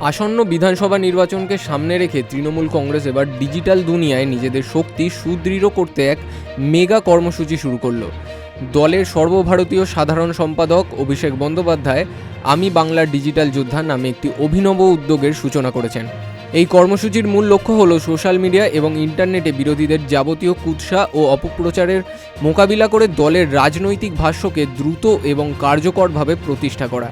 আসন্ন বিধানসভা নির্বাচনকে সামনে রেখে তৃণমূল কংগ্রেস এবার ডিজিটাল দুনিয়ায় নিজেদের শক্তি সুদৃঢ় করতে এক মেগা কর্মসূচি শুরু করল। দলের সর্বভারতীয় সাধারণ সম্পাদক অভিষেক বন্দ্যোপাধ্যায় আমি বাংলার ডিজিটাল যোদ্ধা নামে একটি অভিনব উদ্যোগের সূচনা করেছেন। এই কর্মসূচির মূল লক্ষ্য হল সোশ্যাল মিডিয়া এবং ইন্টারনেটে বিরোধীদের যাবতীয় কুৎসা ও অপপ্রচারের মোকাবিলা করে দলের রাজনৈতিক ভাষ্যকে দ্রুত এবং কার্যকরভাবে প্রতিষ্ঠা করা।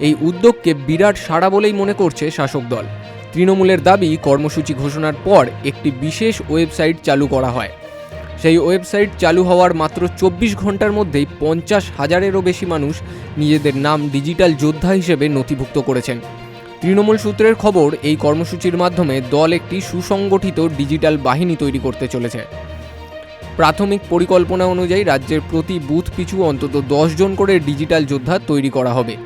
এই উদ্যোগকে বিরাট সাড়া বলেই মনে করছে শাসক দল। তৃণমূলের দাবি, কর্মসূচি ঘোষণার পর একটি বিশেষ ওয়েবসাইট চালু করা হয়। সেই ওয়েবসাইট চালু হওয়ার মাত্র চব্বিশ ঘণ্টার মধ্যেই পঞ্চাশ হাজারেরও বেশি মানুষ নিজেদের নাম ডিজিটাল যোদ্ধা হিসেবে নথিভুক্ত করেছেন। তৃণমূল সূত্রের খবর, এই কর্মসূচির মাধ্যমে দল একটি সুসংগঠিত ডিজিটাল বাহিনী তৈরি করতে চলেছে। প্রাথমিক পরিকল্পনা অনুযায়ী রাজ্যের প্রতি বুথ পিছু অন্তত জন করে ডিজিটাল যোদ্ধা তৈরি করা হবে।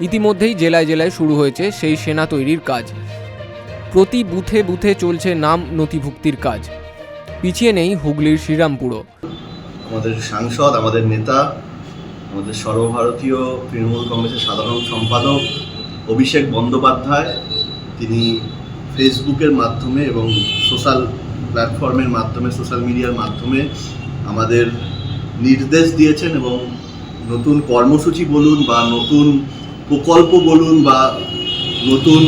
ইতিমধ্যেই জেলায় জেলায় শুরু হয়েছে সেই সেনা তৈরির কাজ। প্রতি বুথে বুথে চলছে নাম নথিভুক্তির কাজ। পিছিয়ে নেই হুগলির শ্রীরামপুরও। আমাদের সাংসদ, আমাদের নেতা, আমাদের সর্বভারতীয় তৃণমূল কংগ্রেসের সাধারণ সম্পাদক অভিষেক বন্দ্যোপাধ্যায়, তিনি ফেসবুকের মাধ্যমে এবং সোশ্যাল প্ল্যাটফর্মের মাধ্যমে, সোশ্যাল মিডিয়ার মাধ্যমে আমাদের নির্দেশ দিয়েছেন এবং নতুন কর্মসূচি বলুন বা নতুন প্রকল্প বলুন বা নতুন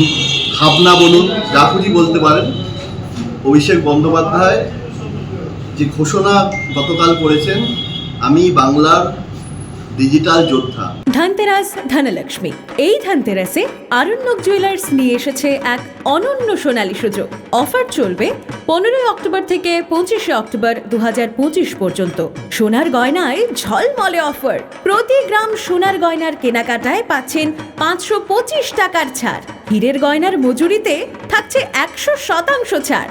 ভাবনা বলুন, যা খুশি বলতে পারেন। অভিষেক বন্দ্যোপাধ্যায় যে ঘোষণা গতকাল করেছেন, আমি বাংলার ডিজিটাল যোদ্ধা। ধনতেরাস ধনলক্ষ্মী। এই ধনতেরাসে আরণ্যক জুয়েলার্স নিয়ে এসেছে এক অনন্য সোনালী সুযোগ। অফার চলবে পনেরোই অক্টোবর থেকে পঁচিশে অক্টোবর দু হাজার পঁচিশ পর্যন্ত। সোনার গয়নায় ঝলমলে অফার প্রতি গ্রাম সোনার গয়নার কেনাকাটায় পাচ্ছেন পাঁচশো পঁচিশ টাকার ছাড়। হীরের গয়নার মজুরিতে থাকছে একশো শতাংশ ছাড়।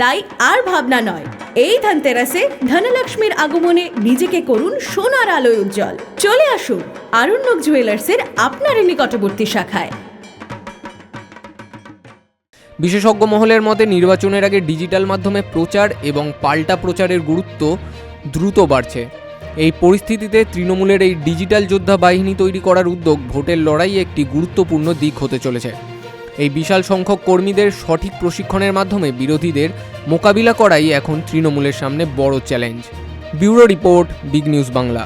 তাই আর ভাবনা নয়। এই ধনতেরাসে ধনলক্ষ্মীর আগমনে নিজেকে করুন সোনার আলোয় উজ্জ্বল। চলে আসুন আরণ্যক জুয়েলার্সের আপনার নিকটবর্তী শাখায়। বিশেষজ্ঞ মহলের মতে নির্বাচনের আগে ডিজিটাল মাধ্যমে প্রচার এবং পাল্টা প্রচারের গুরুত্ব দ্রুত বাড়ছে। এই পরিস্থিতিতে তৃণমূলের এই ডিজিটাল যোদ্ধা বাহিনী তৈরি করার উদ্যোগ ভোটের লড়াইয়ে একটি গুরুত্বপূর্ণ দিক হতে চলেছে। এই বিশাল সংখ্যক কর্মীদের সঠিক প্রশিক্ষণের মাধ্যমে বিরোধীদের মোকাবিলা করাই এখন তৃণমূলের সামনে বড় challenge. Bureau report, big news Bangla.